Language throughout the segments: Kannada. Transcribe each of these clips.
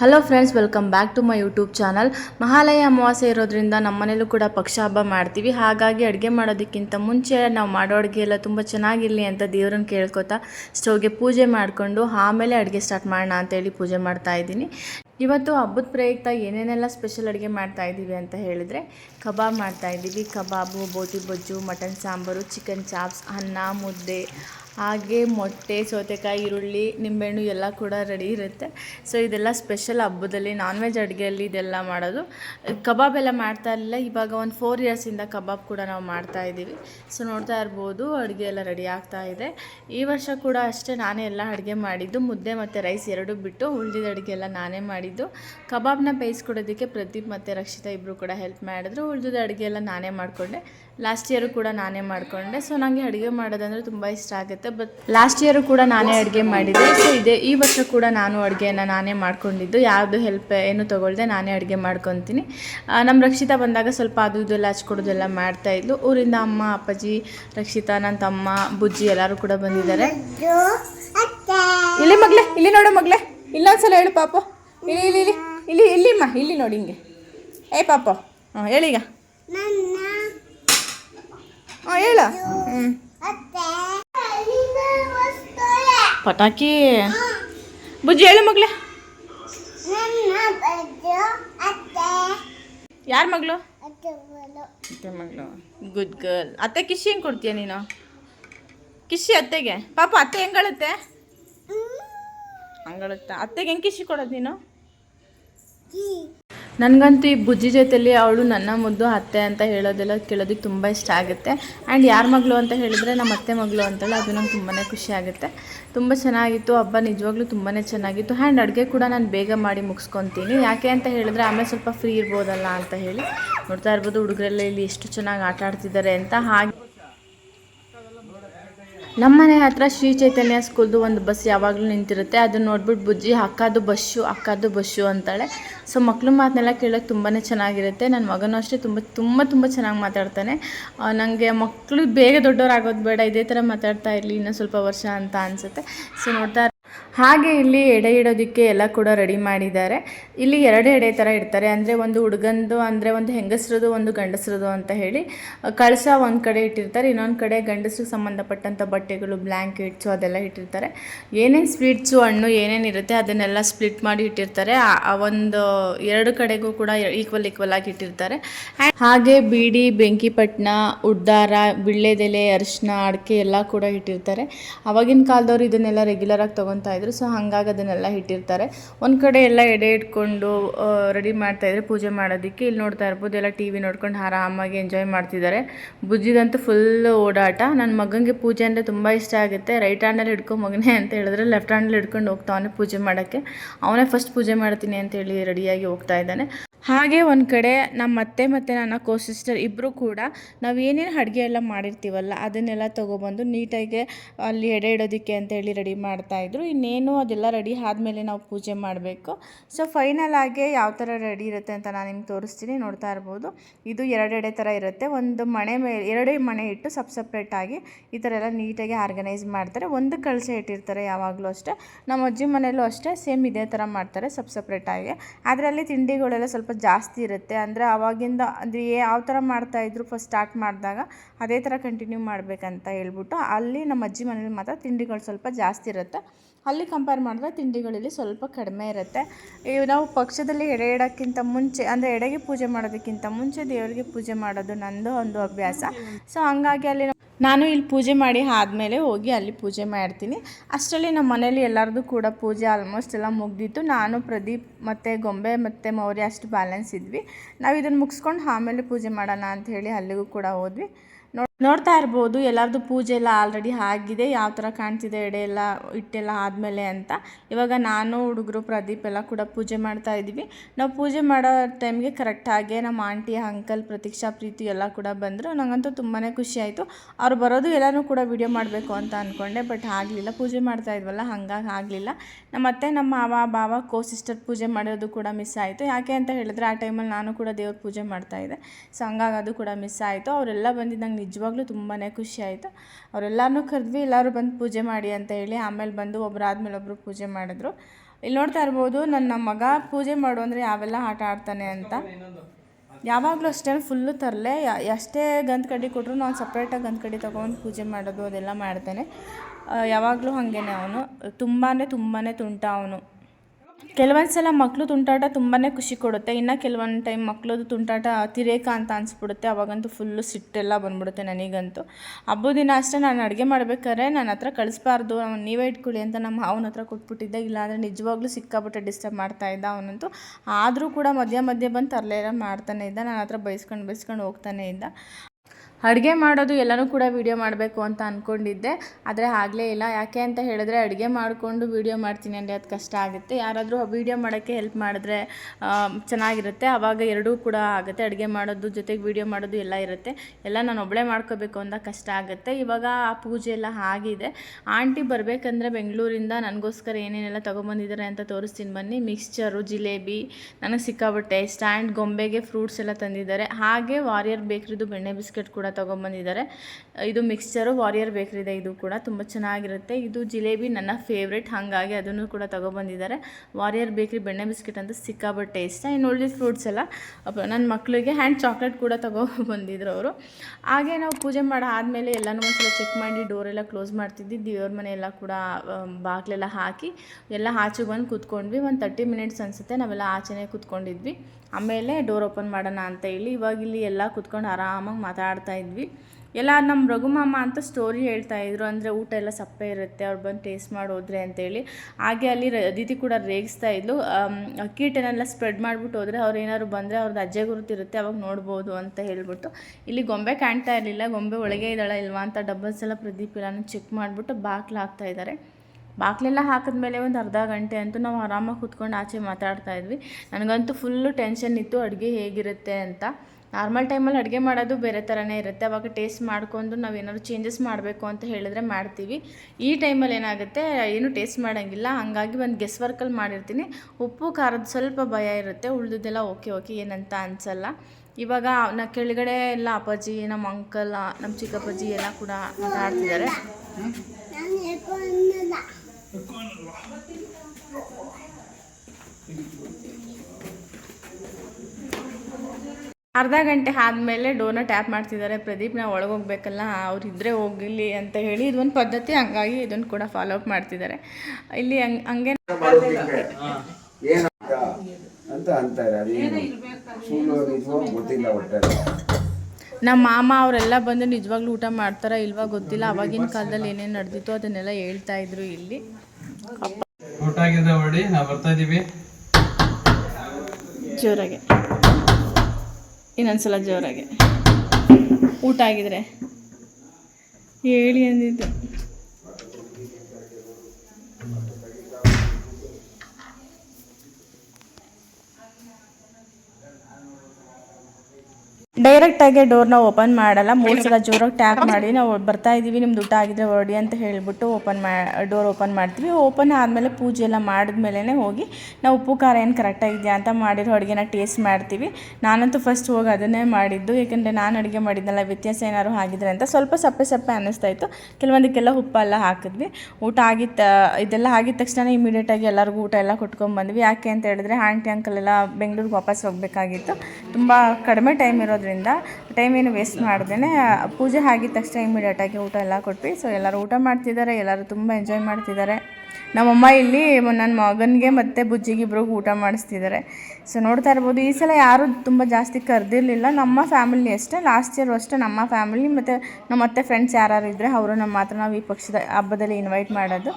Hello friends welcome back to my YouTube channel Mahalaya Amavasya ಇರೋದ್ರಿಂದ ನಮ್ಮ ಮನೇಲೂ ಕೂಡ ಪಕ್ಷ ಹಬ್ಬ ಮಾಡ್ತೀವಿ. ಹಾಗಾಗಿ ಅಡುಗೆ ಮಾಡೋದಕ್ಕಿಂತ ಮುಂಚೆ ನಾವು ಮಾಡೋ ಅಡುಗೆ ಎಲ್ಲ ತುಂಬ ಚೆನ್ನಾಗಿರಲಿ ಅಂತ ದೇವ್ರನ್ನ ಕೇಳ್ಕೊತಾ ಸ್ಟವ್ಗೆ ಪೂಜೆ ಮಾಡಿಕೊಂಡು ಆಮೇಲೆ ಅಡುಗೆ ಸ್ಟಾರ್ಟ್ ಮಾಡೋಣ ಅಂತೇಳಿ ಪೂಜೆ ಮಾಡ್ತಾ ಇದ್ದೀನಿ. ಇವತ್ತು ಹಬ್ಬದ ಪ್ರಯುಕ್ತ ಏನೇನೆಲ್ಲ ಸ್ಪೆಷಲ್ ಅಡುಗೆ ಮಾಡ್ತಾ ಇದ್ದೀವಿ ಅಂತ ಹೇಳಿದರೆ ಕಬಾಬ್ ಮಾಡ್ತಾ ಇದ್ದೀವಿ. ಕಬಾಬು, ಬೋಟಿ ಬಜ್ಜು ಮಟನ್ ಸಾಂಬಾರು ಚಿಕನ್ ಚಾಪ್ಸ್ ಅನ್ನ, ಮುದ್ದೆ ಹಾಗೆ ಮೊಟ್ಟೆ, ಸೌತೆಕಾಯಿ, ಈರುಳ್ಳಿ, ನಿಂಬೆಹಣ್ಣು ಎಲ್ಲ ಕೂಡ ರೆಡಿ ಇರುತ್ತೆ. ಸೊ ಇದೆಲ್ಲ ಸ್ಪೆಷಲ್ ಹಬ್ಬದಲ್ಲಿ ನಾನ್ ವೆಜ್ ಅಡುಗೆಯಲ್ಲಿ ಇದೆಲ್ಲ ಮಾಡೋದು. ಕಬಾಬ್ ಎಲ್ಲ ಮಾಡ್ತಾ ಇರಲಿಲ್ಲ. ಇವಾಗ ಒಂದು ಫೋರ್ ಇಯರ್ಸಿಂದ ಕಬಾಬ್ ಕೂಡ ನಾವು ಮಾಡ್ತಾ ಇದ್ದೀವಿ. ಸೊ ನೋಡ್ತಾ ಇರ್ಬೋದು, ಅಡುಗೆ ಎಲ್ಲ ರೆಡಿ ಆಗ್ತಾ ಇದೆ. ಈ ವರ್ಷ ಕೂಡ ಅಷ್ಟೇ ನಾನೇ ಎಲ್ಲ ಅಡುಗೆ ಮಾಡಿದ್ದು. ಮುದ್ದೆ ಮತ್ತು ರೈಸ್ ಎರಡು ಬಿಟ್ಟು ಉಳಿದಿದ್ದ ಅಡುಗೆ ಎಲ್ಲ ನಾನೇ ಮಾಡಿದ್ದು. ಕಬಾಬ್ನ ಬೇಯಿಸ್ಕೊಡೋದಕ್ಕೆ ಪ್ರದೀಪ್ ಮತ್ತು ರಕ್ಷಿತಾ ಇಬ್ಬರು ಕೂಡ ಹೆಲ್ಪ್ ಮಾಡಿದ್ರು. ಉಳಿದಿದ್ದ ಅಡುಗೆ ಎಲ್ಲ ನಾನೇ ಮಾಡಿಕೊಂಡೆ. ಲಾಸ್ಟ್ ಇಯರು ಕೂಡ ನಾನೇ ಮಾಡಿಕೊಂಡೆ. ಸೊ ನನಗೆ ಅಡುಗೆ ಮಾಡೋದಂದರೆ ತುಂಬ ಇಷ್ಟ ಆಗುತ್ತೆ. ಬಟ್ ಲಾಸ್ಟ್ ಇಯರು ಕೂಡ ನಾನೇ ಅಡುಗೆ ಮಾಡಿದ್ದೆ ಸೊ ಇದೆ ಈ ವರ್ಷ ಕೂಡ ನಾನು ಅಡುಗೆಯನ್ನು ನಾನೇ ಮಾಡ್ಕೊಂಡಿದ್ದು. ಯಾವುದು ಹೆಲ್ಪ್ ಏನು ತೊಗೊಳ್ದೆ ನಾನೇ ಅಡುಗೆ ಮಾಡ್ಕೊತೀನಿ. ನಮ್ಮ ರಕ್ಷಿತಾ ಬಂದಾಗ ಸ್ವಲ್ಪ ಅದು ಇದೆಲ್ಲ ಹಚ್ಕೊಡೋದೆಲ್ಲ ಮಾಡ್ತಾಯಿದ್ಲು ಊರಿಂದ ಅಮ್ಮ ಅಪ್ಪಾಜಿ ರಕ್ಷಿತಾ ನನ್ನ ತಮ್ಮ ಬುಜ್ಜಿ ಎಲ್ಲರೂ ಕೂಡ ಬಂದಿದ್ದಾರೆ. ಇಲ್ಲಿ ಮಗ್ಲೆ ಇಲ್ಲಿ ನೋಡು ಮಗ್ಲೆ ಇಲ್ಲೊಂದ್ಸಲ ಹೇಳು ಪಾಪ. ಇಲ್ಲಿ ಇಲ್ಲಿ ಇಲ್ಲಿ ಇಲ್ಲಿ ಇಲ್ಲಿಮ್ಮ ಇಲ್ಲಿ ನೋಡಿ ಹಿಂಗೆ. ಏ ಪಾಪ. ಹಾಂ ಹೇಳೀಗ ಹಾಂ ಹೇಳ. ಹ್ಞೂ ಪಟಾಕಿ. ಬುಜ್ಜಿ ಹೇಳು ಮಗಳೇ ಯಾರ ಮಗಳು? ಅತ್ತೆ ಮಗಳು. ಗುಡ್ ಗರ್ಲ್ ಅತ್ತೆ ಕಿಶಿ ಹೆಂಗೆ ಕೊಡ್ತೀಯ ನೀನು? ಕಿಶಿ ಅತ್ತೆಗೆ. ಪಾಪ ಅತ್ತೆ ಹೆಂಗಳುತ್ತೆ ಹಂಗಳುತ್ತಾ ಅತ್ತೆಗೆ ಹೆಂಗೆ ಕಿಶಿ ಕೊಡೋದು ನೀನು? ನನಗಂತೂ ಈ ಬುಜ್ಜಿ ಜೊತೆಲಿ ಅವಳು ನನ್ನ ಮುದ್ದು ಅತ್ತೆ ಅಂತ ಹೇಳೋದೆಲ್ಲ ಕೇಳೋದಕ್ಕೆ ತುಂಬ ಇಷ್ಟ ಆಗುತ್ತೆ. ಆ್ಯಂಡ್ ಯಾರ ಮಗಳು ಅಂತ ಹೇಳಿದರೆ ನಮ್ಮ ಅತ್ತೆ ಮಗಳು ಅಂತೇಳಿ ಅದು ನಂಗೆ ತುಂಬಾ ಖುಷಿ ಆಗುತ್ತೆ. ತುಂಬ ಚೆನ್ನಾಗಿತ್ತು. ಹಬ್ಬ ನಿಜವಾಗ್ಲೂ ತುಂಬಾ ಚೆನ್ನಾಗಿತ್ತು. ಆ್ಯಂಡ್ ಅಡುಗೆ ಕೂಡ ನಾನು ಬೇಗ ಮಾಡಿ ಮುಗಿಸ್ಕೊತೀನಿ. ಯಾಕೆ ಅಂತ ಹೇಳಿದ್ರೆ ಆಮೇಲೆ ಸ್ವಲ್ಪ ಫ್ರೀ ಇರ್ಬೋದಲ್ಲ ಅಂತ ಹೇಳಿ. ನೋಡ್ತಾ ಇರ್ಬೋದು ಹುಡುಗರೆಲ್ಲ ಇಲ್ಲಿ ಎಷ್ಟು ಚೆನ್ನಾಗಿ ಆಟ ಆಡ್ತಿದ್ದಾರೆ ಅಂತ. ಹಾಗೆ ನಮ್ಮ ಮನೆ ಹತ್ರ ಶ್ರೀ ಚೈತನ್ಯ ಸ್ಕೂಲ್ದು ಒಂದು ಬಸ್ ಯಾವಾಗಲೂ ನಿಂತಿರುತ್ತೆ. ಅದನ್ನ ನೋಡ್ಬಿಟ್ಟು ಬುಜ್ಜಿ ಅಕ್ಕದು ಬಸ್ಸು ಅಕ್ಕದು ಬಸ್ಸು ಅಂತಾಳೆ. ಸೊ ಮಕ್ಳ ಮಾತನ್ನೆಲ್ಲ ಕೇಳೋಕ್ಕೆ ತುಂಬಾ ಚೆನ್ನಾಗಿರುತ್ತೆ. ನನ್ನ ಮಗನೂ ಅಷ್ಟೇ ತುಂಬ ತುಂಬ ತುಂಬ ಚೆನ್ನಾಗಿ ಮಾತಾಡ್ತಾನೆ. ನನಗೆ ಮಕ್ಕಳು ಬೇಗ ದೊಡ್ಡವರಾಗೋದು ಬೇಡ. ಇದೇ ಥರ ಮಾತಾಡ್ತಾ ಇರಲಿ ಇನ್ನೂ ಸ್ವಲ್ಪ ವರ್ಷ ಅಂತ ಅನಿಸುತ್ತೆ. ಸೊ ನೋಡ್ತಾ ಹಾಗೆ ಇಲ್ಲಿ ಎಡೆ ಇಡೋದಕ್ಕೆ ಎಲ್ಲ ಕೂಡ ರೆಡಿ ಮಾಡಿದ್ದಾರೆ. ಇಲ್ಲಿ ಎರಡು ಎಡೆ ಥರ ಇಡ್ತಾರೆ. ಅಂದರೆ ಒಂದು ಹುಡುಗಂದು, ಅಂದರೆ ಒಂದು ಹೆಂಗಸ್ರದು ಒಂದು ಗಂಡಸರದು ಅಂತ ಹೇಳಿ. ಕಳಸ ಒಂದು ಕಡೆ ಇಟ್ಟಿರ್ತಾರೆ. ಇನ್ನೊಂದು ಕಡೆ ಗಂಡಸ್ರಿಗೆ ಸಂಬಂಧಪಟ್ಟಂಥ ಬಟ್ಟೆಗಳು ಬ್ಲ್ಯಾಂಕೆಟ್ಸು ಅದೆಲ್ಲ ಇಟ್ಟಿರ್ತಾರೆ. ಏನೇನು ಸ್ವೀಟ್ಸು ಹಣ್ಣು ಏನೇನು ಇರುತ್ತೆ ಅದನ್ನೆಲ್ಲ ಸ್ಪ್ಲಿಟ್ ಮಾಡಿ ಇಟ್ಟಿರ್ತಾರೆ. ಆ- ಒಂದು ಎರಡು ಕಡೆಗೂ ಕೂಡ ಈಕ್ವಲ್ ಈಕ್ವಲ್ ಆಗಿ ಇಟ್ಟಿರ್ತಾರೆ. ಹಾಗೆ ಬೀಡಿ ಬೆಂಕಿಪಟ್ಟಣ ಉಡ್ದಾರ ಬಿಳ್ಳೆದೆಲೆ ಅರಿಶಿನ ಅಡಿಕೆ ಎಲ್ಲ ಕೂಡ ಇಟ್ಟಿರ್ತಾರೆ. ಅವಾಗಿನ ಕಾಲದವರು ಇದನ್ನೆಲ್ಲ ರೆಗ್ಯುಲರ್ ಆಗಿ ತೊಗೊತಾ ಇದ್ರು. ಸೊ ಹಾಗಾಗಿ ಅದನ್ನೆಲ್ಲ ಇಟ್ಟಿರ್ತಾರೆ. ಒಂದು ಕಡೆ ಎಲ್ಲ ಎಡೆ ಇಟ್ಕೊಂಡು ರೆಡಿ ಮಾಡ್ತಾ ಇದ್ರೆ ಪೂಜೆ ಮಾಡೋದಕ್ಕೆ. ಇಲ್ಲಿ ನೋಡ್ತಾ ಇರ್ಬೋದು, ಎಲ್ಲ ಟಿ ವಿ ನೋಡ್ಕೊಂಡು ಆರಾಮಾಗಿ ಎಂಜಾಯ್ ಮಾಡ್ತಿದ್ದಾರೆ. ಬುಜ್ಜಿದಂತೂ ಫುಲ್ ಓಡಾಟ. ನನ್ನ ಮಗನಿಗೆ ಪೂಜೆ ಅಂದರೆ ತುಂಬ ಇಷ್ಟ ಆಗುತ್ತೆ. ರೈಟ್ ಹ್ಯಾಂಡಲ್ಲಿ ಹಿಡ್ಕೊ ಮಗನೇ ಅಂತ ಹೇಳಿದ್ರೆ ಲೆಫ್ಟ್ ಹ್ಯಾಂಡಲ್ಲಿ ಹಿಡ್ಕೊಂಡು ಹೋಗ್ತಾವನೆ ಪೂಜೆ ಮಾಡೋಕ್ಕೆ. ಅವನೇ ಫಸ್ಟ್ ಪೂಜೆ ಮಾಡ್ತೀನಿ ಅಂತೇಳಿ ರೆಡಿಯಾಗಿ ಹೋಗ್ತಾ ಇದ್ದಾನೆ. ಹಾಗೆ ಒಂದು ಕಡೆ ನಮ್ಮ ಅತ್ತೆ ಮತ್ತು ನನ್ನ ಕೋ ಸಿಸ್ಟರ್ ಇಬ್ಬರು ಕೂಡ ನಾವು ಏನೇನು ಅಡುಗೆ ಎಲ್ಲ ಮಾಡಿರ್ತೀವಲ್ಲ ಅದನ್ನೆಲ್ಲ ತೊಗೊಬಂದು ನೀಟಾಗಿ ಅಲ್ಲಿ ಎಡೆ ಇಡೋದಕ್ಕೆ ಅಂತೇಳಿ ರೆಡಿ ಮಾಡ್ತಾಯಿದ್ರು ಇನ್ನೇನು ಅದೆಲ್ಲ ರೆಡಿ ಆದಮೇಲೆ ನಾವು ಪೂಜೆ ಮಾಡಬೇಕು. ಸೊ ಫೈನಲ್ ಆಗಿ ಯಾವ ಥರ ರೆಡಿ ಇರುತ್ತೆ ಅಂತ ನಾನು ನಿಮ್ಗೆ ತೋರಿಸ್ತೀನಿ, ನೋಡ್ತಾ ಇರ್ಬೋದು. ಇದು ಎರಡೆಡೆ ಥರ ಇರುತ್ತೆ. ಒಂದು ಮಣೆ ಮೇಲೆ ಎರಡೇ ಮಣೆ ಇಟ್ಟು ಸಪ್ ಸಪ್ರೇಟಾಗಿ ಈ ಥರ ಎಲ್ಲ ನೀಟಾಗಿ ಆರ್ಗನೈಸ್ ಮಾಡ್ತಾರೆ. ಒಂದು ಕಳಸೆ ಇಟ್ಟಿರ್ತಾರೆ ಯಾವಾಗಲೂ ಅಷ್ಟೇ. ನಮ್ಮ ಅಜ್ಜಿ ಮನೆಯಲ್ಲೂ ಅಷ್ಟೇ, ಸೇಮ್ ಇದೇ ಥರ ಮಾಡ್ತಾರೆ ಸಪ್ ಸಪ್ರೇಟಾಗಿ ಅದರಲ್ಲಿ ತಿಂಡಿಗಳೆಲ್ಲ ಸ್ವಲ್ಪ ಜಾಸ್ತಿ ಇರುತ್ತೆ. ಅಂದರೆ ಅವಾಗಿಂದ, ಅಂದರೆ ಯಾವ ಥರ ಮಾಡ್ತಾಯಿದ್ರು ಫಸ್ಟ್ ಸ್ಟಾರ್ಟ್ ಮಾಡಿದಾಗ ಅದೇ ಥರ ಕಂಟಿನ್ಯೂ ಮಾಡಬೇಕಂತ ಹೇಳ್ಬಿಟ್ಟು ಅಲ್ಲಿ ನಮ್ಮ ಅಜ್ಜಿ ಮನೇಲಿ ಮಾತ್ರ ತಿಂಡಿಗಳು ಸ್ವಲ್ಪ ಜಾಸ್ತಿ ಇರುತ್ತೆ. ಅಲ್ಲಿ ಕಂಪೇರ್ ಮಾಡಿದ್ರೆ ತಿಂಡಿಗಳಲ್ಲಿ ಸ್ವಲ್ಪ ಕಡಿಮೆ ಇರುತ್ತೆ. ಇವು ನಾವು ಪಕ್ಷದಲ್ಲಿ ಎಡೆ ಇಡೋಕ್ಕಿಂತ ಮುಂಚೆ, ಅಂದರೆ ಎಡೆಗೆ ಪೂಜೆ ಮಾಡೋದಕ್ಕಿಂತ ಮುಂಚೆ ದೇವರಿಗೆ ಪೂಜೆ ಮಾಡೋದು ನಂದು ಒಂದು ಅಭ್ಯಾಸ. ಸೊ ಹಂಗಾಗಿ ಅಲ್ಲಿ ನಾನು ಇಲ್ಲಿ ಪೂಜೆ ಮಾಡಿ ಆದಮೇಲೆ ಹೋಗಿ ಅಲ್ಲಿ ಪೂಜೆ ಮಾಡ್ತೀನಿ. ಅಷ್ಟರಲ್ಲಿ ನಮ್ಮ ಮನೇಲಿ ಎಲ್ಲರದ್ದು ಕೂಡ ಪೂಜೆ ಆಲ್ಮೋಸ್ಟ್ ಎಲ್ಲ ಮುಗ್ದಿತ್ತು. ನಾನು, ಪ್ರದೀಪ್ ಮತ್ತು ಗೊಂಬೆ ಮತ್ತು ಮೌರ್ಯ ಅಷ್ಟು ಬ್ಯಾಲೆನ್ಸ್ ಇದ್ವಿ. ನಾವು ಇದನ್ನು ಮುಗಿಸ್ಕೊಂಡು ಆಮೇಲೆ ಪೂಜೆ ಮಾಡೋಣ ಅಂತ ಹೇಳಿ ಅಲ್ಲಿಗೂ ಕೂಡ ಹೋದ್ವಿ. ನೋಡ್ತಾ ಇರ್ಬೋದು, ಎಲ್ಲರದು ಪೂಜೆ ಎಲ್ಲ ಆಲ್ರೆಡಿ ಆಗಿದೆ, ಯಾವ ಥರ ಕಾಣ್ತಿದೆ, ಎಡೆ ಎಲ್ಲ ಇಟ್ಟೆಲ್ಲ ಆದಮೇಲೆ ಅಂತ. ಇವಾಗ ನಾನು ಹುಡುಗರು ಪ್ರದೀಪ್ ಎಲ್ಲ ಕೂಡ ಪೂಜೆ ಮಾಡ್ತಾ ಇದ್ದೀವಿ. ನಾವು ಪೂಜೆ ಮಾಡೋ ಟೈಮ್ಗೆ ಕರೆಕ್ಟಾಗಿ ನಮ್ಮ ಆಂಟಿ ಅಂಕಲ್ ಪ್ರತೀಕ್ಷಾ, ಪ್ರೀತಿ ಎಲ್ಲ ಕೂಡ ಬಂದರು. ನನಗಂತೂ ತುಂಬಾ ಖುಷಿ ಆಯಿತು. ಅವ್ರು ಬರೋದು ಎಲ್ಲನೂ ಕೂಡ ವಿಡಿಯೋ ಮಾಡಬೇಕು ಅಂತ ಅಂದ್ಕೊಂಡೆ ಬಟ್ ಆಗಲಿಲ್ಲ. ಪೂಜೆ ಮಾಡ್ತಾ ಇದ್ವಲ್ಲ, ಹಂಗಾಗಿ ಆಗಲಿಲ್ಲ. ನಮ್ಮ ಅತ್ತೆ ನಮ್ಮ ಮಾವ, ಬಾವ ಕೋ ಸಿಸ್ಟರ್ ಪೂಜೆ ಮಾಡೋದು ಕೂಡ ಮಿಸ್ ಆಯಿತು. ಯಾಕೆ ಅಂತ ಹೇಳಿದ್ರೆ ಆ ಟೈಮಲ್ಲಿ ನಾನು ಕೂಡ ದೇವ್ರ ಪೂಜೆ ಮಾಡ್ತಾ ಇದ್ದೆ. ಸೊ ಹಂಗಾಗಿ ಅದು ಕೂಡ ಮಿಸ್ ಆಯಿತು. ಅವರೆಲ್ಲ ಬಂದಿದ್ದು ನಂಗೆ ನಿಜವಾಗ್ಲೂ ತುಂಬಾ ಖುಷಿ ಆಯಿತು. ಅವರೆಲ್ಲರನ್ನೂ ಕರೆದ್ವಿ, ಎಲ್ಲರೂ ಬಂದು ಪೂಜೆ ಮಾಡಿ ಅಂತ ಹೇಳಿ ಆಮೇಲೆ ಬಂದು ಒಬ್ರು ಆದಮೇಲೆ ಒಬ್ಬರು ಪೂಜೆ ಮಾಡಿದ್ರು. ಇಲ್ಲಿ ನೋಡ್ತಾ ಇರ್ಬೋದು, ನನ್ನ ಮಗ ಪೂಜೆ ಮಾಡು ಅಂದರೆ ಯಾವೆಲ್ಲ ಆಟ ಆಡ್ತಾನೆ ಅಂತ. ಯಾವಾಗಲೂ ಅಷ್ಟೇ ಫುಲ್ಲು ತರಲೆ. ಎಷ್ಟೇ ಗಂಧ ಕಡ್ಡಿ ಕೊಟ್ಟರು ನಾನು ಸಪ್ರೇಟಾಗಿ ಗಂಧ ಕಡ್ಡಿ ತೊಗೊಂಡು ಪೂಜೆ ಮಾಡೋದು ಅದೆಲ್ಲ ಮಾಡ್ತಾನೆ. ಯಾವಾಗಲೂ ಹಾಗೇನೆ ಅವನು. ತುಂಬಾ ತುಂಬಾ ತುಂಟ ಅವನು. ಕೆಲವೊಂದು ಸಲ ಮಕ್ಕಳು ತುಂಟಾಟ ತುಂಬಾ ಖುಷಿ ಕೊಡುತ್ತೆ. ಇನ್ನು ಕೆಲವೊಂದು ಟೈಮ್ ಮಕ್ಕಳದು ತುಂಟಾಟ ಅತಿರೇಕ ಅಂತ ಅನಿಸ್ಬಿಡುತ್ತೆ. ಅವಾಗಂತೂ ಫುಲ್ಲು ಸಿಟ್ಟೆಲ್ಲ ಬಂದ್ಬಿಡುತ್ತೆ ನನಗಂತೂ. ಹಬ್ಬದ ದಿನ ಅಷ್ಟೇ ನಾನು ಅಡುಗೆ ಮಾಡ್ಬೇಕಾದ್ರೆ ನನ್ನ ಹತ್ರ ಕಳಿಸ್ಬಾರ್ದು. ಅವ್ನು ನೀವೇ ಇಟ್ಕೊಳ್ಳಿ ಅಂತ ನಮ್ಮ ಅವನ ಹತ್ರ ಕೊಟ್ಬಿಟ್ಟಿದ್ದೆ. ಇಲ್ಲಾಂದರೆ ನಿಜವಾಗ್ಲೂ ಸಿಕ್ಕಾಬಿಟ್ಟೆ ಡಿಸ್ಟರ್ಬ್ ಮಾಡ್ತಾ ಇದ್ದ ಅವನಂತೂ. ಆದರೂ ಕೂಡ ಮಧ್ಯ ಮಧ್ಯೆ ಬಂದು ತರಲೆಲ್ಲ ಮಾಡ್ತಾನೆ ಇದ್ದ. ನನ್ನ ಹತ್ರ ಬೈಸ್ಕೊಂಡು ಬೈಸ್ಕೊಂಡು ಹೋಗ್ತಾನೆ ಇದ್ದ. ಅಡುಗೆ ಮಾಡೋದು ಎಲ್ಲನೂ ಕೂಡ ವೀಡಿಯೋ ಮಾಡಬೇಕು ಅಂತ ಅಂದ್ಕೊಂಡಿದ್ದೆ ಆದರೆ ಆಗಲೇ ಇಲ್ಲ. ಯಾಕೆ ಅಂತ ಹೇಳಿದ್ರೆ ಅಡುಗೆ ಮಾಡಿಕೊಂಡು ವೀಡಿಯೋ ಮಾಡ್ತೀನಿ ಅಂದರೆ ಅದು ಕಷ್ಟ ಆಗುತ್ತೆ. ಯಾರಾದರೂ ವೀಡಿಯೋ ಮಾಡೋಕ್ಕೆ ಹೆಲ್ಪ್ ಮಾಡಿದ್ರೆ ಚೆನ್ನಾಗಿರುತ್ತೆ. ಆವಾಗ ಎರಡೂ ಕೂಡ ಆಗುತ್ತೆ. ಅಡುಗೆ ಮಾಡೋದು ಜೊತೆಗೆ ವೀಡಿಯೋ ಮಾಡೋದು ಎಲ್ಲ ಇರುತ್ತೆ. ಎಲ್ಲ ನಾನು ಒಬ್ಬಳೇ ಮಾಡ್ಕೋಬೇಕು ಅಂತ ಕಷ್ಟ ಆಗುತ್ತೆ. ಇವಾಗ ಆ ಪೂಜೆ ಎಲ್ಲ ಆಗಿದೆ. ಆಂಟಿ ಬರಬೇಕಂದ್ರೆ ಬೆಂಗಳೂರಿಂದ ನನಗೋಸ್ಕರ ಏನೇನೆಲ್ಲ ತೊಗೊಂಬಂದಿದ್ದಾರೆ ಅಂತ ತೋರಿಸ್ತೀನಿ ಬನ್ನಿ. ಮಿಕ್ಸ್ಚರು ಜಿಲೇಬಿ, ನನಗೆ ಸಿಕ್ಕಾಬಟ್ಟೆ ಸ್ಟ್ಯಾಂಡ್ ಗೊಂಬೆಗೆ ಫ್ರೂಟ್ಸ್ ಎಲ್ಲ ತಂದಿದ್ದಾರೆ. ಹಾಗೆ ವಾರಿಯರ್ ಬೇಕ್ರಿದು ಬೆಣ್ಣೆ ಬಿಸ್ಕೆಟ್ ಕೂಡ ತೊಗೊಂಬಂದಿದ್ದಾರೆ. ಇದು ಮಿಕ್ಸ್ಚರು ವಾರಿಯರ್ ಬೇಕ್ರಿದೆ ಇದು ಕೂಡ ತುಂಬ ಚೆನ್ನಾಗಿರುತ್ತೆ. ಇದು ಜಿಲೇಬಿ ನನ್ನ ಫೇವ್ರೇಟ್ ಹಾಗಾಗಿ ಅದನ್ನು ಕೂಡ ತೊಗೊಬಂದಿದ್ದಾರೆ. ವಾರಿಯರ್ ಬೇಕ್ರಿ ಬೆಣ್ಣೆ ಬಿಸ್ಕೆಟ್ ಅಂತ ಸಿಕ್ಕಾಬಟ್ಟೆ ಇಷ್ಟ. ಇನ್ನು ಉಳಿದ ಫ್ರೂಟ್ಸ್ ಎಲ್ಲ ನನ್ನ ಮಕ್ಕಳಿಗೆ ಹ್ಯಾಂಡ್ ಚಾಕ್ಲೇಟ್ ಕೂಡ ಬಂದಿದ್ರು ಅವರು. ಹಾಗೆ ನಾವು ಪೂಜೆ ಮಾಡೋ ಆದಮೇಲೆ ಎಲ್ಲನೂ ಒಂದ್ಸಲ ಚೆಕ್ ಮಾಡಿ ಡೋರೆಲ್ಲ ಕ್ಲೋಸ್ ಮಾಡ್ತಿದ್ವಿ. ದೇವ್ರ ಮನೆ ಎಲ್ಲ ಕೂಡ ಬಾಗಿಲೆಲ್ಲ ಹಾಕಿ ಎಲ್ಲ ಆಚೆಗೆ ಬಂದು ಕೂತ್ಕೊಂಡ್ವಿ. ಒಂದು ತರ್ಟಿ ಮಿನಿಟ್ಸ್ ಅನಿಸುತ್ತೆ. ನಾವೆಲ್ಲ ಆಚೆನೇ ಕೂತ್ಕೊಂಡಿದ್ವಿ. ಆಮೇಲೆ ಡೋರ್ ಓಪನ್ ಮಾಡೋಣ ಅಂತ ಹೇಳಿ ಇವಾಗ ಇಲ್ಲಿ ಎಲ್ಲ ಕೂತ್ಕೊಂಡು ಆರಾಮಾಗಿ ಮಾತಾಡ್ತಾ ಇದ್ವಿ. ಎಲ್ಲ ನಮ್ಮ ರಘುಮಾಮ ಅಂತ ಸ್ಟೋರಿ ಹೇಳ್ತಾ ಇದ್ರು. ಅಂದರೆ ಊಟ ಎಲ್ಲ ಸಪ್ಪೆ ಇರುತ್ತೆ, ಅವ್ರು ಬಂದು ಟೇಸ್ಟ್ ಮಾಡಿ ಹೋದ್ರೆ ಅಂತೇಳಿ ಹಾಗೆ ಅಲ್ಲಿ ಅದಿತಿ ಕೂಡ ರೇಗಿಸ್ತಾ ಇದ್ಲು. ಕೀಟನೆಲ್ಲ ಸ್ಪ್ರೆಡ್ ಮಾಡಿಬಿಟ್ಟು ಹೋದರೆ ಅವ್ರು ಏನಾದ್ರು ಬಂದರೆ ಅವ್ರದ್ದು ಅಜ್ಜೆ ಗುರುತಿರುತ್ತೆ ಅವಾಗ ನೋಡ್ಬೋದು ಅಂತ ಹೇಳ್ಬಿಟ್ಟು. ಇಲ್ಲಿ ಗೊಂಬೆ ಕಾಣ್ತಾ ಇರಲಿಲ್ಲ. ಗೊಂಬೆ ಒಳಗೆ ಇದ್ದಾಳ ಇಲ್ವಾ ಅಂತ ಡಬ್ಬಲ್ಸ್ ಎಲ್ಲ ಪ್ರದೀಪ್ ಎಲ್ಲನೂ ಚೆಕ್ ಮಾಡಿಬಿಟ್ಟು ಬಾಕ್ಲಾಗ್ತಾ ಇದ್ದಾರೆ. ಬಾಗಿಲೆಲ್ಲ ಹಾಕಿದ್ಮೇಲೆ ಒಂದು ಅರ್ಧ ಗಂಟೆ ಅಂತೂ ನಾವು ಆರಾಮಾಗಿ ಕೂತ್ಕೊಂಡು ಆಚೆ ಮಾತಾಡ್ತಾ ಇದ್ವಿ. ನನಗಂತೂ ಫುಲ್ಲು ಟೆನ್ಷನ್ ಇತ್ತು, ಅಡುಗೆ ಹೇಗಿರುತ್ತೆ ಅಂತ. ನಾರ್ಮಲ್ ಟೈಮಲ್ಲಿ ಅಡುಗೆ ಮಾಡೋದು ಬೇರೆ ಥರನೇ ಇರುತ್ತೆ. ಅವಾಗ ಟೇಸ್ಟ್ ಮಾಡ್ಕೊಂಡು ನಾವು ಏನಾದ್ರು ಚೇಂಜಸ್ ಮಾಡಬೇಕು ಅಂತ ಹೇಳಿದ್ರೆ ಮಾಡ್ತೀವಿ. ಈ ಟೈಮಲ್ಲಿ ಏನಾಗುತ್ತೆ, ಏನು ಟೇಸ್ಟ್ ಮಾಡೋಂಗಿಲ್ಲ. ಹಾಗಾಗಿ ಒಂದು ಗೆಸ್ ವರ್ಕಲ್ಲಿ ಮಾಡಿರ್ತೀನಿ. ಉಪ್ಪು, ಖಾರದ ಸ್ವಲ್ಪ ಭಯ ಇರುತ್ತೆ. ಉಳ್ದಿದ್ದೆಲ್ಲ ಓಕೆ ಓಕೆ ಏನಂತ ಅನಿಸಲ್ಲ. ಇವಾಗ ನಾ ಕೆಳಗಡೆ ಎಲ್ಲ ಅಪ್ಪಾಜಿ ನಮ್ಮ ಅಂಕಲ್ ನಮ್ಮ ಚಿಕ್ಕಪ್ಪಾಜಿ ಎಲ್ಲ ಕೂಡ ಮಾತಾಡ್ತಿದ್ದಾರೆ. ಅರ್ಧ ಗಂಟೆ ಆದಮೇಲೆ ಡೋರ್ನ ಟ್ಯಾಪ್ ಮಾಡ್ತಿದ್ದಾರೆ. ಪ್ರದೀಪ್, ನಾವು ಒಳಗೆ ಹೋಗ್ಬೇಕಲ್ಲ ಅವ್ರು ಇದ್ರೆ ಹೋಗಿಲ್ಲಿ ಅಂತ ಹೇಳಿ ಇದೊಂದು ಪದ್ಧತಿ, ಹಂಗಾಗಿ ಇದನ್ನು ಕೂಡ ಫಾಲೋ ಅಪ್ ಮಾಡ್ತಿದ್ದಾರೆ. ಇಲ್ಲಿ ಹಂಗೆ ಅಂತ ಅಂತಾರೆ ಗೊತ್ತಿಲ್ಲ ಒಟ್ಟಾರೆ ನಮ್ಮ ಮಾಮ ಅವರೆಲ್ಲ ಬಂದು ನಿಜವಾಗ್ಲೂ ಊಟ ಮಾಡ್ತಾರಾ ಇಲ್ವಾ ಗೊತ್ತಿಲ್ಲ. ಅವಾಗಿನ ಕಾಲದಲ್ಲಿ ಏನೇನು ನಡೆದಿತ್ತು ಅದನ್ನೆಲ್ಲ ಹೇಳ್ತಾ ಇದ್ರು ಇಲ್ಲಿ. ಊಟ ಆಗಿದೆ ಹೊಡಿ ನಾವು ಬರ್ತಾ ಇದ್ದೀವಿ ಜೋರಾಗೆ. ಇನ್ನೊಂದ್ಸಲ ಜೋರಾಗೆ. ಊಟ ಆಗಿದ್ರೆ. ಹೇಳಿ ಅಂದಿದ್ದು. ಡೈರೆಕ್ಟಾಗಿ ಡೋರ್ನ ಓಪನ್ ಮಾಡಲ್ಲ. ಮೂರು ಸಲ ಜೋರಾಗಿ ಟ್ಯಾಪ್ ಮಾಡಿ ನಾವು ಬರ್ತಾ ಇದ್ದೀವಿ ನಿಮ್ದು ಊಟ ಆಗಿದ್ರೆ ಹೊರಡಿ ಅಂತ ಹೇಳಿಬಿಟ್ಟು ಓಪನ್ ಮಾ ಡೋರ್ ಓಪನ್ ಮಾಡ್ತೀವಿ. ಓಪನ್ ಆದಮೇಲೆ ಪೂಜೆ ಎಲ್ಲ ಮಾಡಿದ್ಮೇಲೆ ಹೋಗಿ ನಾವು ಉಪ್ಪು ಖಾರ ಏನು ಕರೆಕ್ಟಾಗಿದೆಯಾ ಅಂತ ಮಾಡಿರೋ ಅಡುಗೆನ ಟೇಸ್ಟ್ ಮಾಡ್ತೀವಿ. ನಾನಂತೂ ಫಸ್ಟ್ ಹೋಗಿ ಅದನ್ನೇ ಮಾಡಿದ್ದು. ಏಕೆಂದರೆ ನಾನು ಅಡುಗೆ ಮಾಡಿದ್ನಲ್ಲ ವ್ಯತ್ಯಾಸ ಏನಾದ್ರು ಆಗಿದ್ರೆ ಅಂತ ಸ್ವಲ್ಪ ಸಪ್ಪೆ ಸಪ್ಪೆ ಅನ್ನಿಸ್ತಾ ಇತ್ತು. ಕೆಲವೊಂದಕ್ಕೆಲ್ಲ ಉಪ್ಪೆಲ್ಲ ಹಾಕಿದ್ವಿ. ಊಟ ಆಗಿದ್ದ ಇದೆಲ್ಲ ಆಗಿದ ತಕ್ಷಣ ಇಮಿಡಿಯೇಟಾಗಿ ಎಲ್ಲರಿಗೂ ಊಟ ಎಲ್ಲ ಕೊಟ್ಕೊಂಡ್ಬಂದ್ವಿ ಯಾಕೆ ಅಂತ ಹೇಳಿದ್ರೆ ಆಂಟಿ ಅಂಕಲ್ ಎಲ್ಲ ಬೆಂಗಳೂರಿಗೆ ವಾಪಸ್ ಹೋಗಬೇಕಾಗಿತ್ತು. ತುಂಬ ಕಡಿಮೆ ಟೈಮ್ ಇರೋದ್ರಿಂದ ಟೈಮ್ ಏನು ವೇಸ್ಟ್ ಮಾಡ್ದೇ ಪೂಜೆ ಆಗಿದ ತಕ್ಷಣ ಇಮಿಡಿಯೇಟಾಗಿ ಊಟ ಎಲ್ಲ ಕೊಟ್ವಿ. ಸೊ ಎಲ್ಲರೂ ಊಟ ಮಾಡ್ತಿದ್ದಾರೆ ಎಲ್ಲರೂ ತುಂಬ ಎಂಜಾಯ್ ಮಾಡ್ತಿದ್ದಾರೆ. ನಮ್ಮಮ್ಮ ಇಲ್ಲಿ ನನ್ನ ಮಗನಿಗೆ ಮತ್ತು ಬುಜ್ಜಿಗೆ ಇಬ್ರಿಗೂ ಊಟ ಮಾಡಿಸ್ತಿದ್ದಾರೆ. ಸೊ ನೋಡ್ತಾ ಇರ್ಬೋದು ಈ ಸಲ ಯಾರೂ ತುಂಬ ಜಾಸ್ತಿ ಕರೆದಿರಲಿಲ್ಲ. ನಮ್ಮ ಫ್ಯಾಮಿಲಿ ಅಷ್ಟೇ ಲಾಸ್ಟ್ ಇಯರ್ ಅಷ್ಟೇ ನಮ್ಮ ಫ್ಯಾಮಿಲಿ ಮತ್ತು ನಮ್ಮ ಅತ್ತೆ ಫ್ರೆಂಡ್ಸ್ ಯಾರು ಇದ್ದರೆ ಅವರು ನಮ್ಮ ಮಾತ್ರ ನಾವು ಈ ಪಕ್ಷದ ಹಬ್ಬದಲ್ಲಿ ಇನ್ವೈಟ್ ಮಾಡೋದು.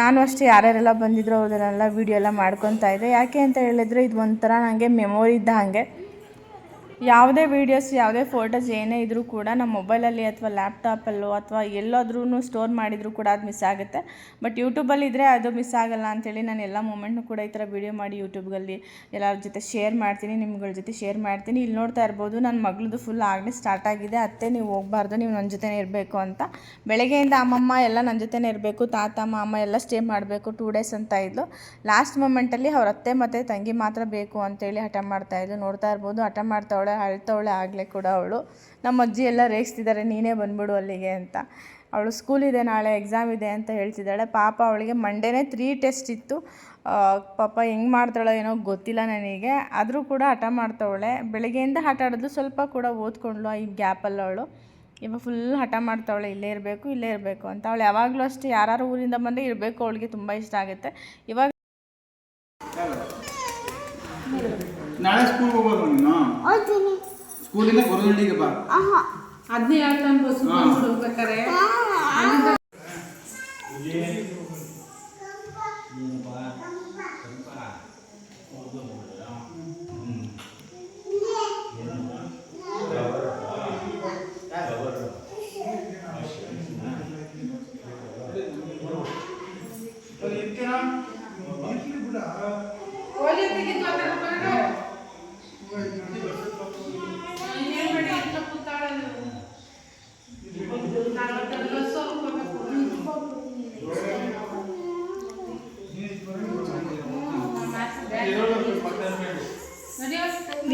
ನಾನು ಅಷ್ಟೇ ಯಾರ್ಯಾರೆಲ್ಲ ಬಂದಿದ್ರು ಅವ್ರನ್ನೆಲ್ಲ ವೀಡಿಯೋ ಎಲ್ಲ ಮಾಡ್ಕೊತಾ ಇದ್ದೆ. ಯಾಕೆ ಅಂತ ಹೇಳಿದ್ರೆ ಇದು ಒಂಥರ ನನಗೆ ಮೆಮೊರಿ ಇದ್ದ ಹಾಗೆ. ಯಾವುದೇ ವೀಡಿಯೋಸ್ ಯಾವುದೇ ಫೋಟೋಸ್ ಏನೇ ಇದ್ದರೂ ಕೂಡ ನಮ್ಮ ಮೊಬೈಲಲ್ಲಿ ಅಥವಾ ಲ್ಯಾಪ್ಟಾಪಲ್ಲೋ ಅಥವಾ ಎಲ್ಲಾದ್ರೂ ಸ್ಟೋರ್ ಮಾಡಿದರೂ ಕೂಡ ಅದು ಮಿಸ್ ಆಗುತ್ತೆ. ಬಟ್ ಯೂಟ್ಯೂಬಲ್ಲಿ ಇದ್ದರೆ ಅದು ಮಿಸ್ ಆಗಲ್ಲ ಅಂಥೇಳಿ ನಾನು ಎಲ್ಲ ಮೂಮೆಂಟ್ನೂ ಕೂಡ ಈ ಥರ ವೀಡಿಯೋ ಮಾಡಿ ಯೂಟ್ಯೂಬ್ಗಲ್ಲಿ ಎಲ್ಲರ ಜೊತೆ ಶೇರ್ ಮಾಡ್ತೀನಿ, ನಿಮ್ಗಳ ಜೊತೆ ಶೇರ್ ಮಾಡ್ತೀನಿ. ಇಲ್ಲಿ ನೋಡ್ತಾ ಇರ್ಬೋದು ನನ್ನ ಮಗಳದು ಫುಲ್ ಆಗಲೇ ಸ್ಟಾರ್ಟ್ ಆಗಿದೆ. ಅತ್ತೆ, ನೀವು ಹೋಗಬಾರ್ದು, ನೀವು ನನ್ನ ಜೊತೆನೇ ಇರಬೇಕು ಅಂತ. ಬೆಳಗ್ಗೆಯಿಂದ ಅಮ್ಮಮ್ಮ ಎಲ್ಲ ನನ್ನ ಜೊತೆನೇ ಇರಬೇಕು, ತಾತ, ಮಾಮ ಎಲ್ಲ ಸ್ಟೇ ಮಾಡಬೇಕು ಟೂ ಡೇಸ್ ಅಂತ ಇದ್ಲು. ಲಾಸ್ಟ್ ಮೂಮೆಂಟಲ್ಲಿ ಅವ್ರ ಅತ್ತೆ ಮತ್ತು ತಂಗಿ ಮಾತ್ರ ಬೇಕು ಅಂತೇಳಿ ಹಠ ಮಾಡ್ತಾ ಇದ್ಲು. ನೋಡ್ತಾ ಇರ್ಬೋದು, ಹಠ ಮಾಡ್ತಾವಳೆ ಅಳ್ತಾವಳೆ ಆಗಲೇ ಕೂಡ ಅವಳು. ನಮ್ಮ ಅಜ್ಜಿ ಎಲ್ಲ ರೇಗಿಸ್ತಿದ್ದಾರೆ, ನೀನೇ ಬಂದ್ಬಿಡು ಅಲ್ಲಿಗೆ ಅಂತ. ಅವಳು ಸ್ಕೂಲ್ ಇದೆ, ನಾಳೆ ಎಕ್ಸಾಮ್ ಇದೆ ಅಂತ ಹೇಳ್ತಿದ್ದಾಳೆ. ಪಾಪ ಅವಳಿಗೆ ಮಂಡೇನೇ ತ್ರೀ ಟೆಸ್ಟ್ ಇತ್ತು. ಪಾಪ ಹೆಂಗೆ ಮಾಡ್ತಾಳೋ ಏನೋ ಗೊತ್ತಿಲ್ಲ ನನಗೆ. ಆದರೂ ಕೂಡ ಹಠ ಮಾಡ್ತಾವಳೆ. ಬೆಳಗ್ಗೆಯಿಂದ ಆಟ ಆಡಿದ್ಲು, ಸ್ವಲ್ಪ ಕೂಡ ಓದ್ಕೊಂಡ್ಲು ಈ ಗ್ಯಾಪಲ್ಲಿ ಅವಳು. ಇವಾಗ ಫುಲ್ ಹಠ ಮಾಡ್ತಾವಳೆ, ಇಲ್ಲೇ ಇರಬೇಕು ಇಲ್ಲೇ ಇರಬೇಕು ಅಂತ. ಅವಳು ಯಾವಾಗಲೂ ಅಷ್ಟೇ ಯಾರು ಊರಿಂದ ಬಂದರೆ ಇರಬೇಕು, ಅವಳಿಗೆ ತುಂಬ ಇಷ್ಟ ಆಗುತ್ತೆ. ಇವಾಗ ನಾಳೆ ಸ್ಕೂಲ್ ಹೋಗೋದು ನೀನು? ಸ್ಕೂಲಿಂದ ಗೊರದಳ್ಳಿಗೆ ಬಾ. ಅದನ್ನೇ ಹೇಳ್ತಾನೆ ಬಸ್ ಹೋಗ್ಬೇಕಾರೆ?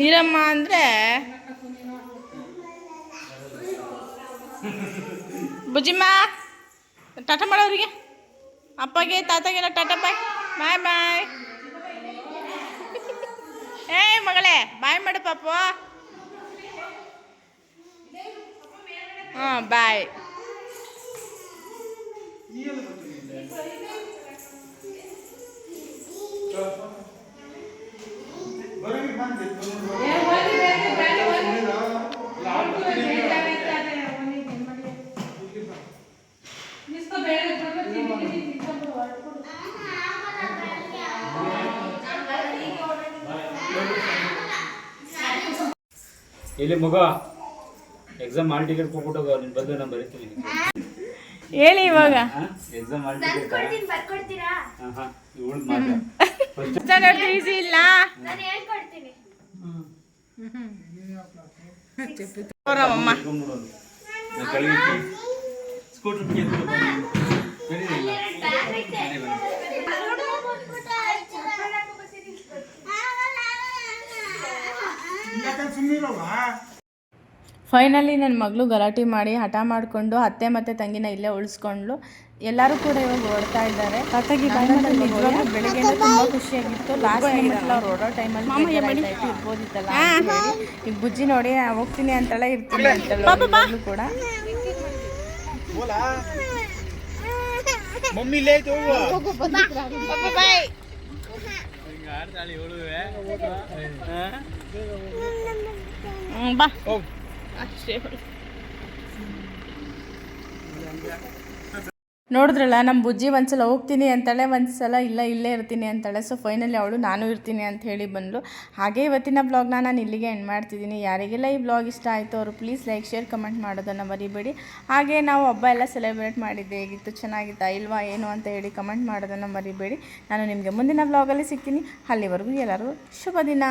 ನೀರಮ್ಮ ಅಂದರೆ ಬುಜ್ಜಿಮ್ಮ, ಟಾಟಾ ಮಾಡೋರಿಗೆ ಅಪ್ಪಗೆ ತಾತಗೆಲ್ಲ ಟಾಟಾ ಬಾಯ್. ಬಾಯ್ ಬಾಯ್. ಏ ಮಗಳೇ, ಬಾಯ್ ಮಾಡು ಪಾಪ. ಹಾಂ, ಬಾಯ್. ಇಲ್ಲಿ ಮಗ ಎಕ್ಸಾಮ್ ಹಾಲ್ ಟಿಕೆಟ್ ಕೊಟ್ಬಿಟ್ಟು ನಿನ್ ಬಂದ್ರೆ ನಾನು ಬರೀತೀನಿ. ಹೇಳಿ ಇವಾಗ. ಎಕ್ಸಾಮ್ ಹಾಲ್ ಟಿಕೆಟ್ ಹಾಂ ಹಾಂ. ಇವಳು ಮಾತ್ರ ಫಸ್ಟ್ ಸ್ಟ್ಯಾಂಡರ್ಡ್ ಈಸಿ ಇಲ್ಲ. ನಾನು ಕೆಳಗೆ ಫೈನಲಿ ನನ್ನ ಮಗಳು ಗಲಾಟೆ ಮಾಡಿ ಹಠ ಮಾಡಿಕೊಂಡು ಅತ್ತೆ ಮತ್ತೆ ತಂಗಿನ ಇಲ್ಲೇ ಉಳಿಸ್ಕೊಂಡ್ಲು ಎಲ್ಲರೂ ಕೂಡ ಇವಾಗ ಓಡ್ತಾ ಇದ್ದಾರೆ. ಬೆಳಿಗ್ಗೆ ತುಂಬ ಖುಷಿಯಾಗಿತ್ತು. ಲಾಸ್ಟ್ ಅವ್ರು ಓಡೋ ಟೈಮಲ್ಲಿ ಇರ್ಬೋದಿತ್ತಲ್ಲ. ಈಗ ಬುಜ್ಜಿ ನೋಡಿ ಹೋಗ್ತೀನಿ ಅಂತೆಲ್ಲ ಇರ್ತೀನಿ ಅಂತಲ್ಲೂ ಕೂಡ. ಮಮ್ಮಿ ಇಲ್ಲೇ ಐತೆ ಹೋಗು ಹ್ಮ್, ಬಾ ಹೋಗು ನೋಡಿದ್ರಲ್ಲ ನಮ್ಮ ಬುಜ್ಜಿ ಒಂದ್ಸಲ ಹೋಗ್ತೀನಿ ಅಂತಾಳೆ, ಒಂದ್ಸಲ ಇಲ್ಲ, ಇಲ್ಲೇ ಇರ್ತೀನಿ ಅಂತಾಳೆ. ಸೊ ಫೈನಲಿ ಅವಳು, ನಾನು ಇರ್ತೀನಿ ಅಂತ ಹೇಳಿ ಬಂದಳು. ಹಾಗೆ ಇವತ್ತಿನ ಬ್ಲಾಗ್ನ ನಾನು ಇಲ್ಲಿಗೆ ಎಂಡ್ ಮಾಡ್ತಿದ್ದೀನಿ. ಯಾರಿಗೆಲ್ಲ ಈ ಬ್ಲಾಗ್ ಇಷ್ಟ ಆಯಿತು, ಅವರು ಪ್ಲೀಸ್ ಲೈಕ್ ಶೇರ್ ಕಮೆಂಟ್ ಮಾಡೋದನ್ನು ಮರಿಬೇಡಿ. ಹಾಗೆ ನಾವು ಹಬ್ಬ ಎಲ್ಲ ಸೆಲೆಬ್ರೇಟ್ ಮಾಡಿದ್ದೆ, ಹೇಗಿತ್ತು, ಚೆನ್ನಾಗಿತ್ತಾ, ಇಲ್ವಾ, ಏನು ಅಂತ ಹೇಳಿ ಕಮೆಂಟ್ ಮಾಡೋದನ್ನು ಮರಿಬೇಡಿ. ನಾನು ನಿಮಗೆ ಮುಂದಿನ ಬ್ಲಾಗಲ್ಲಿ ಸಿಗ್ತೀನಿ. ಅಲ್ಲಿವರೆಗೂ ಎಲ್ಲರೂ ಶುಭ ದಿನ.